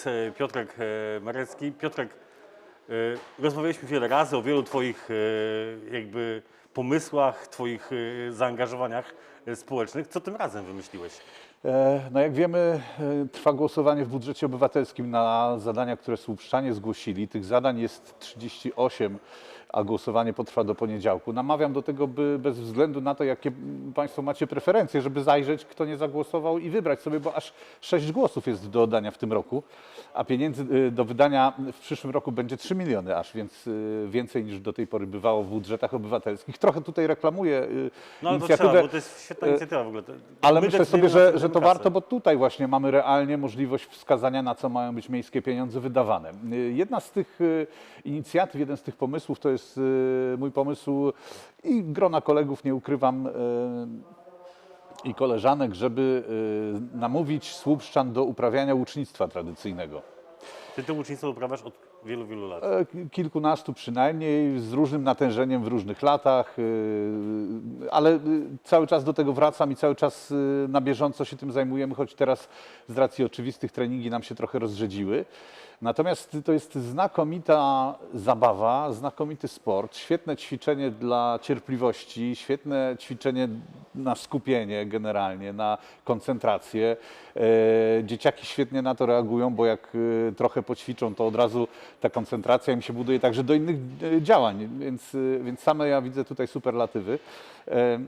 jest e, Piotrek e, Marecki. Piotrek, e, rozmawialiśmy wiele razy o wielu Twoich jakby pomysłach, Twoich zaangażowaniach społecznych. Co tym razem wymyśliłeś? E, No jak wiemy, e, trwa głosowanie w budżecie obywatelskim na zadania, które słupszczanie zgłosili. Tych zadań jest 38, a głosowanie potrwa do poniedziałku. Namawiam do tego, by bez względu na to, jakie Państwo macie preferencje, żeby zajrzeć, kto nie zagłosował i wybrać sobie, bo aż 6 głosów jest do oddania w tym roku, a pieniędzy y, do wydania w przyszłym roku będzie 3 miliony aż, więc więcej niż do tej pory bywało w budżetach obywatelskich. Trochę tutaj reklamuję No inicjatywę. trzeba, bo to jest świetna e, inicjatywa w ogóle. To- Ale my myślę decydujemy sobie, na że, że to kasę. warto, bo tutaj właśnie mamy realnie możliwość wskazania, na co mają być miejskie pieniądze wydawane. Y, Jedna z tych y, inicjatyw, jeden z tych pomysłów to jest y, mój pomysł i grona kolegów, nie ukrywam, y, i koleżanek, żeby y, namówić Słupszczan do uprawiania łucznictwa tradycyjnego. Ty to ucznictwo uprawiasz od wielu, wielu lat. E, ki- Kilkunastu przynajmniej, z różnym natężeniem w różnych latach, y, ale y, cały czas do tego wracam i cały czas na bieżąco się tym zajmujemy, choć teraz z racji oczywistych treningi nam się trochę rozrzedziły. Natomiast to jest znakomita zabawa, znakomity sport, świetne ćwiczenie dla cierpliwości, świetne ćwiczenie na skupienie generalnie, na koncentrację. E, Dzieciaki świetnie na to reagują, bo jak e, trochę poćwiczą, to od razu ta koncentracja im się buduje także do innych e, działań, więc, e, więc same ja widzę tutaj superlatywy. E,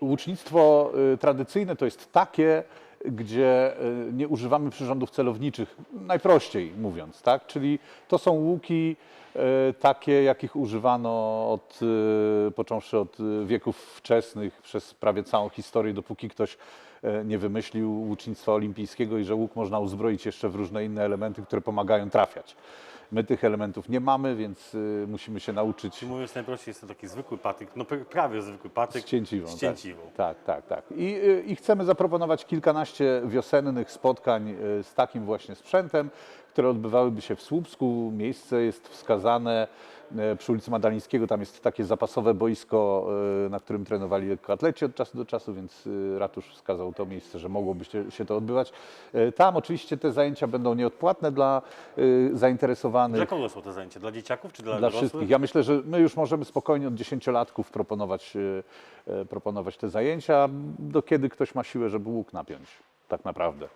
Łucznictwo tradycyjne to jest takie, gdzie y, nie używamy przyrządów celowniczych, najprościej mówiąc, tak? Czyli to są łuki y, takie, jakich używano od, y, począwszy od wieków wczesnych, przez prawie całą historię, dopóki ktoś nie wymyślił łucznictwa olimpijskiego i że łuk można uzbroić jeszcze w różne inne elementy, które pomagają trafiać. My tych elementów nie mamy, więc y, musimy się nauczyć Czyli mówiąc najprościej, jest to taki zwykły patyk, no pr- prawie zwykły patyk. z cięciwą. Z cięciwą. Tak, tak, tak. tak. I, y, I chcemy zaproponować kilkanaście wiosennych spotkań y, z takim właśnie sprzętem, które odbywałyby się w Słupsku. Miejsce jest wskazane y, przy ulicy Madalińskiego. Tam jest takie zapasowe boisko, y, na którym trenowali lekkoatleci od czasu do czasu, więc y, ratusz wskazał to miejsce, że mogłoby się, to odbywać. Tam oczywiście te zajęcia będą nieodpłatne dla zainteresowanych. Dla kogo są te zajęcia? Dla dzieciaków czy dla, Dla dorosłych? wszystkich. Ja myślę, że my już możemy spokojnie od dziesięciolatków proponować, e, e, proponować te zajęcia, do kiedy ktoś ma siłę, żeby łuk napiąć, tak naprawdę.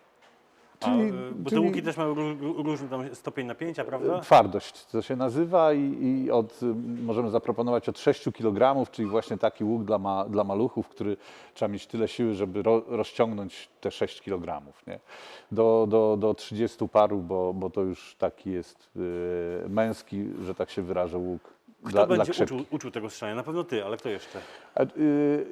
A, Czyli- y, bo czyli- te łuki też mają ró- ró- różny stopień napięcia, prawda? Twardość to się nazywa i, i od, y, możemy zaproponować od 6 kg, czyli właśnie taki łuk dla, ma, dla maluchów, który trzeba mieć tyle siły, żeby ro, rozciągnąć te 6 kg. Nie? Do, do, do 30 paru, bo, bo to już taki jest y, męski, że tak się wyrażę, łuk Kto dla, dla będzie krzepki. uczył, uczył tego strzelania? Na pewno ty, ale kto jeszcze? A, y,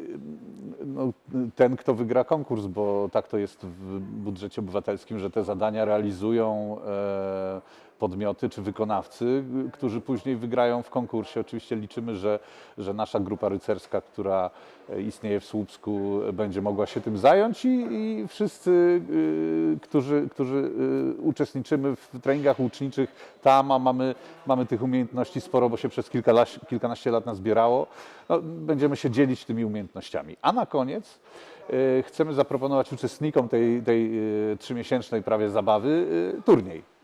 no, ten, kto wygra konkurs, bo tak to jest w budżecie obywatelskim, że te zadania realizują e, podmioty czy wykonawcy, którzy później wygrają w konkursie. Oczywiście liczymy, że, że nasza grupa rycerska, która istnieje w Słupsku, będzie mogła się tym zająć i, i wszyscy, y, którzy, którzy y, uczestniczymy w treningach łuczniczych tam, a mamy, mamy tych umiejętności sporo, bo się przez kilka, kilkanaście lat nazbierało, no, będziemy się dzielić tymi umiejętnościami. A na koniec y, chcemy zaproponować uczestnikom tej, tej y, trzymiesięcznej prawie zabawy y, turniej.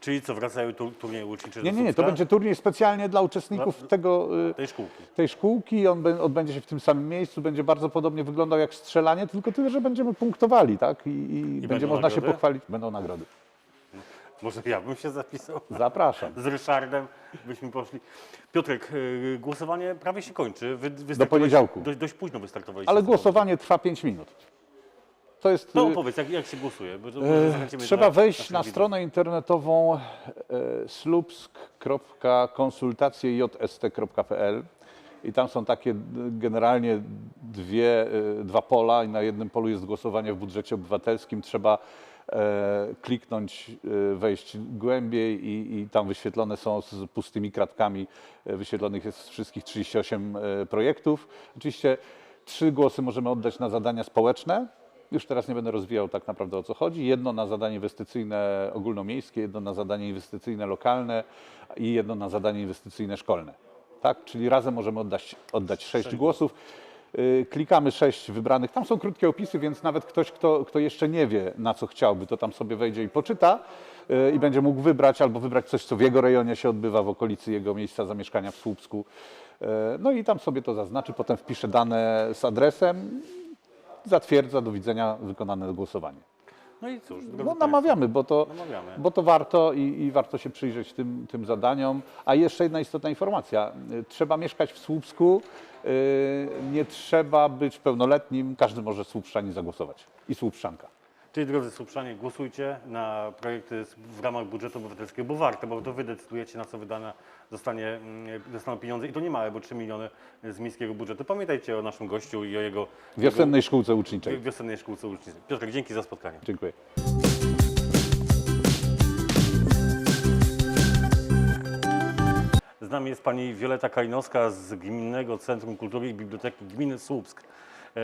Czyli co, wracają tu, turnieje łucznicze Nie, do nie, nie, to będzie turniej specjalnie dla uczestników Dla- tego, y, tej szkółki. tej szkółki. On bę- odbędzie się w tym samym miejscu, będzie bardzo podobnie wyglądał jak strzelanie, tylko tyle, że będziemy punktowali, tak? I, i, będzie będą można się nagrody? pochwalić. Będą nagrody. Może ja bym się zapisał. Zapraszam. Z Ryszardem byśmy poszli. Piotrek, y, głosowanie prawie się kończy. Wy, wystartowaliście- poniedziałku. Dość, dość późno wystartowaliście. Ale głosowanie trwa 5 minut. To jest. Y, opowiedz, jak, jak się głosuje? Bo może zachęcimy Trzeba wejść na stronę internetową e, slupsk.konsultacjejst.pl i tam są takie generalnie dwie, dwa pola i na jednym polu jest głosowanie w budżecie obywatelskim. Trzeba e, kliknąć, e, wejść głębiej i, i tam wyświetlone są z pustymi kratkami, e, wyświetlonych jest wszystkich 38 e, projektów. Oczywiście trzy głosy możemy oddać na zadania społeczne, już teraz nie będę rozwijał tak naprawdę o co chodzi. Jedno na zadanie inwestycyjne ogólnomiejskie, jedno na zadanie inwestycyjne lokalne i jedno na zadanie inwestycyjne szkolne. Tak? Czyli razem możemy oddać, oddać sześć głosów. Y, Klikamy sześć wybranych. Tam są krótkie opisy, więc nawet ktoś, kto, kto jeszcze nie wie, na co chciałby, to tam sobie wejdzie i poczyta y, i będzie mógł wybrać albo wybrać coś, co w jego rejonie się odbywa, w okolicy jego miejsca zamieszkania w Słupsku. Y, No i tam sobie to zaznaczy, potem wpisze dane z adresem, zatwierdza, do widzenia, wykonane głosowanie. No i cóż, No namawiamy, bo to, Namawiamy. bo to warto i, i warto się przyjrzeć tym, tym zadaniom. A jeszcze jedna istotna informacja. Trzeba mieszkać w Słupsku, y, nie trzeba być pełnoletnim, każdy może Słupszczani zagłosować i Słupszczanka. Czyli drodzy Słupszanie, głosujcie na projekty w ramach budżetu obywatelskiego, bo warto, bo to wy decydujecie, na co wydane zostanie, mm, zostaną pieniądze i to nie małe, bo 3 miliony z miejskiego budżetu. Pamiętajcie o naszym gościu i o jego wiosennej szkółce uczniczej. wiosennej szkółce uczniczej. Piotrek, dzięki za spotkanie. Dziękuję. Z nami jest pani Wioleta Kalinowska z Gminnego Centrum Kultury i Biblioteki Gminy Słupsk. E,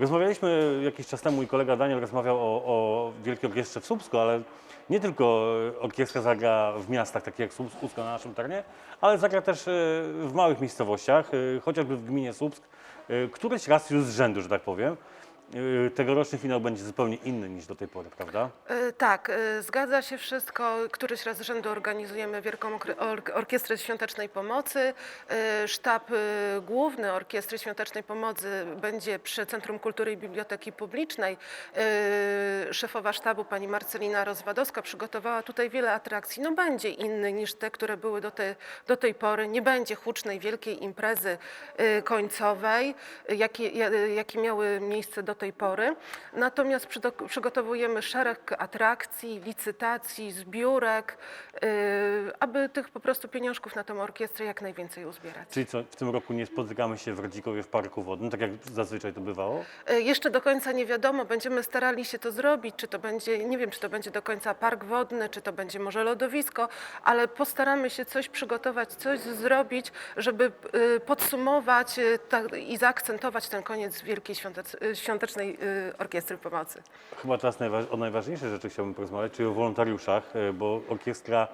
Rozmawialiśmy jakiś czas temu, mój kolega Daniel rozmawiał o, o Wielkiej Orkiestrze w Słupsku, ale nie tylko orkiestra zagra w miastach takich jak Słupsk, Słupsko na naszym terenie, ale zagra też e, w małych miejscowościach, e, chociażby w gminie Słupsk, e, któryś raz już z rzędu, że tak powiem. E, Tegoroczny finał będzie zupełnie inny niż do tej pory, prawda? E, Tak, e, zgadza się wszystko. Któryś raz z rzędu organizujemy Wielką Orkiestrę Świątecznej Pomocy. E, Sztab Główny Orkiestry Świątecznej Pomocy będzie przy Centrum Kultury i Biblioteki Publicznej. Szefowa sztabu pani Marcelina Rozwadowska przygotowała tutaj wiele atrakcji. No będzie inny niż te, które były do, do tej pory. Nie będzie hucznej wielkiej imprezy końcowej, jakie, ja- jakie miały miejsce do tej pory. Natomiast przygotowujemy szereg atrakcji, licytacji, zbiórek, yy, aby tych po prostu pieniążków na tę orkiestrę jak najwięcej uzbierać. Czyli co, w tym roku nie spotykamy się w Radzikowie w Parku Wodnym, tak jak zazwyczaj to bywało? Yy, Jeszcze do końca nie wiadomo, będziemy starali się to zrobić, czy to będzie, nie wiem, czy to będzie do końca park wodny, czy to będzie może lodowisko, ale postaramy się coś przygotować, coś zrobić, żeby yy, podsumować i zaakcentować ten koniec Wielkiej Świątec- Świątecznej yy, Orkiestry Pomocy. Chyba teraz o najważniejszej rzeczy chciałbym porozmawiać, czyli o wolontariuszach, e, bo orkiestra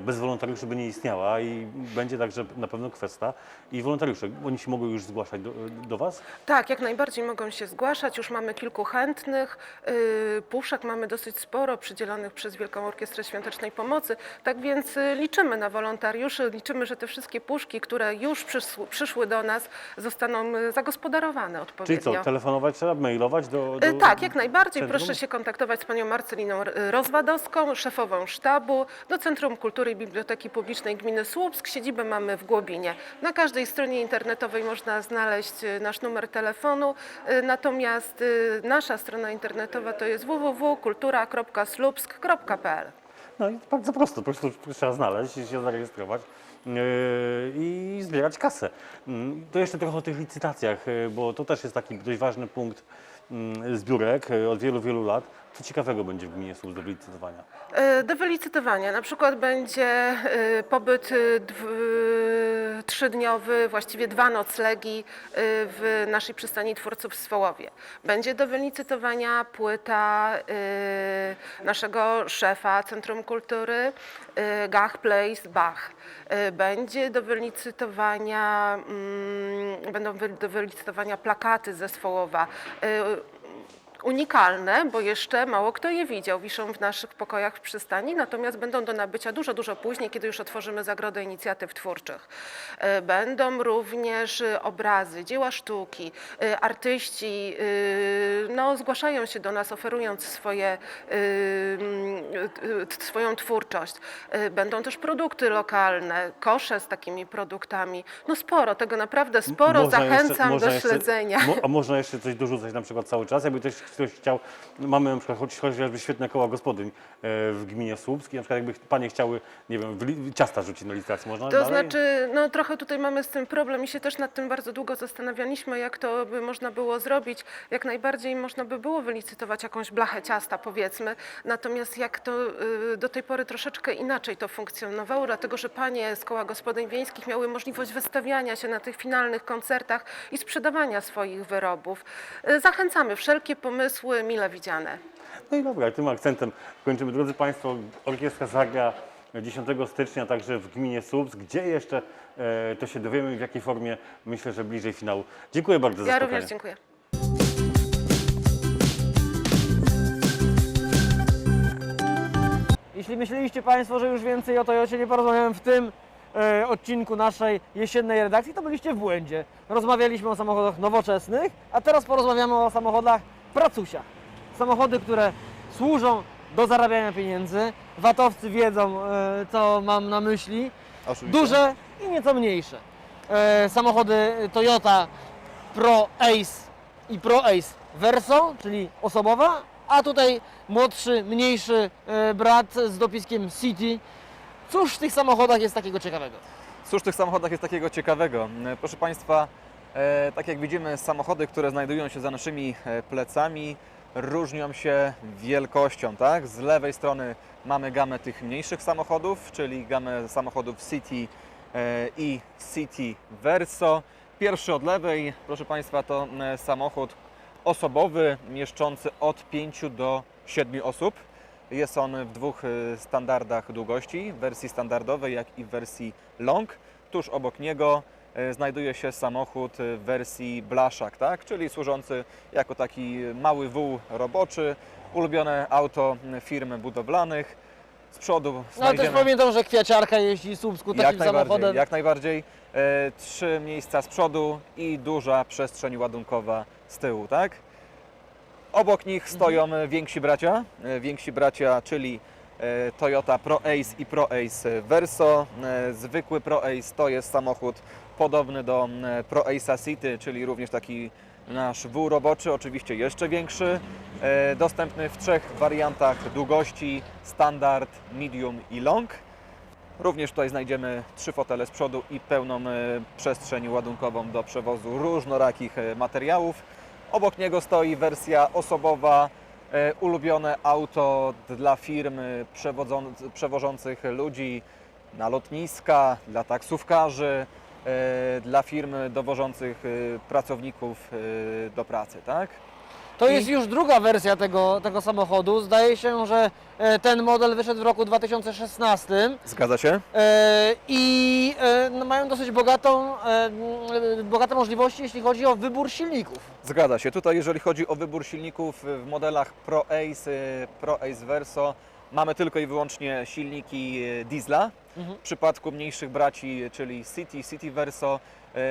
bez wolontariuszy by nie istniała i będzie także na pewno kwestia. I wolontariusze, oni się mogą już zgłaszać do, do Was? Tak, jak najbardziej mogą się zgłaszać. Już mamy kilku chętnych. Yy, Puszek mamy dosyć sporo przydzielonych przez Wielką Orkiestrę Świątecznej Pomocy. Tak więc y, liczymy na wolontariuszy. Liczymy, że te wszystkie puszki, które już przysł- przyszły do nas, zostaną y, zagospodarowane Czyli odpowiednio. co, telefonować trzeba, mailować do, do Y, Tak, jak najbardziej. centrum? Proszę się kontaktować z panią Marceliną y, Rozwadowską, szefową sztabu do Centrum Kultury i Biblioteki Publicznej Gminy Słupsk. Siedzibę mamy w Głobinie. Na każdej stronie internetowej można znaleźć y, nasz numer telefonu, y, natomiast y, nasza strona internetowa to jest www.kultura.słupsk.pl. No i bardzo prosto, po prostu trzeba znaleźć i się zarejestrować i zbierać kasę. Mm, To jeszcze trochę o tych licytacjach, bo to też jest taki dość ważny punkt mm, zbiórek od wielu, wielu lat. Co ciekawego będzie w gminie Słupsk do licytowania? E, Do wylicytowania na przykład będzie e, pobyt e, trzydniowy, właściwie dwa noclegi w naszej przystani twórców w Swołowie. Będzie do wylicytowania płyta naszego szefa Centrum Kultury Gach Place Bach. Będzie do wylicytowania, mm, będą do wylicytowania plakaty ze Swołowa. E, unikalne, bo jeszcze mało kto je widział. Wiszą w naszych pokojach w przystani, natomiast będą do nabycia dużo, dużo później, kiedy już otworzymy Zagrodę Inicjatyw Twórczych. E, Będą również e, obrazy, dzieła sztuki, e, artyści no, zgłaszają się do nas, oferując swoje, swoją twórczość. Będą też produkty lokalne, kosze z takimi produktami. No sporo, tego naprawdę sporo. Można jeszcze- Zachęcam można do jeszcze- śledzenia. Mo, a można jeszcze coś dorzucać na przykład cały czas? Jakby ktoś, ktoś chciał, mamy na przykład choć- chociażby świetne koła gospodyń e, w gminie Słupsk i na przykład jakby panie chciały, nie wiem, ciasta rzucić na licytację, można To dalej? znaczy, no trochę tutaj mamy z tym problem i się też nad tym bardzo długo zastanawialiśmy, jak to by można było zrobić. Jak najbardziej można by było wylicytować jakąś blachę ciasta, powiedzmy. Natomiast jak to y, do tej pory troszeczkę inaczej to funkcjonowało, dlatego że panie z koła gospodyń wiejskich miały możliwość wystawiania się na tych finalnych koncertach i sprzedawania swoich wyrobów. Y, Zachęcamy, wszelkie pomysły mile widziane. No i dobra, tym akcentem kończymy. Drodzy Państwo, orkiestra zagra 10 stycznia także w gminie Słupsk. Gdzie jeszcze e, to się dowiemy w jakiej formie. Myślę, że bliżej finału. Dziękuję bardzo za Ja spotkanie. również dziękuję. Jeśli myśleliście Państwo, że już więcej o Toyocie nie porozmawiałem w tym e, odcinku naszej jesiennej redakcji, to byliście w błędzie. Rozmawialiśmy o samochodach nowoczesnych, a teraz porozmawiamy o samochodach pracusiach. Samochody, które służą do zarabiania pieniędzy. Watowcy wiedzą, e, co mam na myśli. Duże i nieco mniejsze. E, samochody Toyota Pro Ace i Pro Ace Verso, czyli osobowa, a tutaj młodszy, mniejszy e, brat z dopiskiem City. Cóż w tych samochodach jest takiego ciekawego? Cóż w tych samochodach jest takiego ciekawego? Proszę Państwa, tak jak widzimy, samochody, które znajdują się za naszymi e, plecami, różnią się wielkością. Tak? Z lewej strony mamy gamę tych mniejszych samochodów, czyli gamę samochodów City e, i City Verso. Pierwszy od lewej, proszę Państwa, to e, samochód osobowy, mieszczący od 5 do 7 osób. Jest on w dwóch e, standardach długości, w wersji standardowej, jak i w wersji long. Tuż obok niego e, znajduje się samochód e, w wersji blaszak, tak? czyli służący jako taki mały wół roboczy, ulubione auto firm budowlanych. Z przodu No też znajdziemy... pamiętam, że kwiaciarka jeździ Słupsku takim Jak najbardziej, samochodem. jak najbardziej. E, trzy miejsca z przodu i duża przestrzeń ładunkowa z tyłu, tak? Obok nich stoją e, więksi bracia, e, więksi bracia, czyli e, Toyota Pro Ace i Pro Ace Verso. E, Zwykły Pro Ace to jest samochód podobny do e, Pro Ace'a City, czyli również taki nasz wół roboczy, oczywiście jeszcze większy. E, Dostępny w trzech wariantach długości, standard, medium i long. Również tutaj znajdziemy trzy fotele z przodu i pełną e, przestrzeń ładunkową do przewozu różnorakich materiałów. Obok niego stoi wersja osobowa, ulubione auto dla firm przewożących ludzi na lotniska, dla taksówkarzy, dla firm dowożących e, pracowników e, do pracy, tak? To I- jest już druga wersja tego, tego samochodu. Zdaje się, że e, ten model wyszedł w roku 2016 Zgadza się? e, i e, no, mają dosyć bogatą, e, bogate możliwości, jeśli chodzi o wybór silników. Zgadza się. Tutaj jeżeli chodzi o wybór silników w modelach Pro Ace, Pro Ace Verso mamy tylko i wyłącznie silniki y, diesla. Mhm. W przypadku mniejszych braci, czyli City, City Verso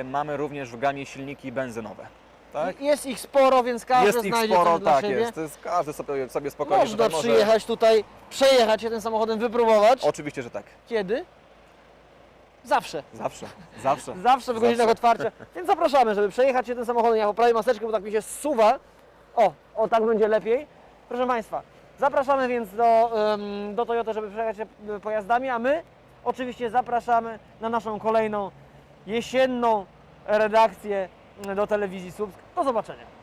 y, mamy również w gamie silniki benzynowe. Tak? Jest ich sporo, więc każdy Jest ich znajdzie sporo, coś dla tak siebie. jest. Jest. Każdy sobie, sobie spokojnie Można tutaj może- przyjechać tutaj, przejechać się tym samochodem, wypróbować. Oczywiście, że tak. Kiedy? Zawsze. Zawsze. Zawsze. Zawsze w godzinach otwarcia. Więc zapraszamy, żeby przejechać się tym samochodem. Ja poprawię maseczkę, bo tak mi się zsuwa. O, o tak będzie lepiej. Proszę Państwa, zapraszamy więc do, do Toyota, żeby przejechać się e, pojazdami, a my oczywiście zapraszamy na naszą kolejną jesienną redakcję do telewizji Słupsk. Do zobaczenia.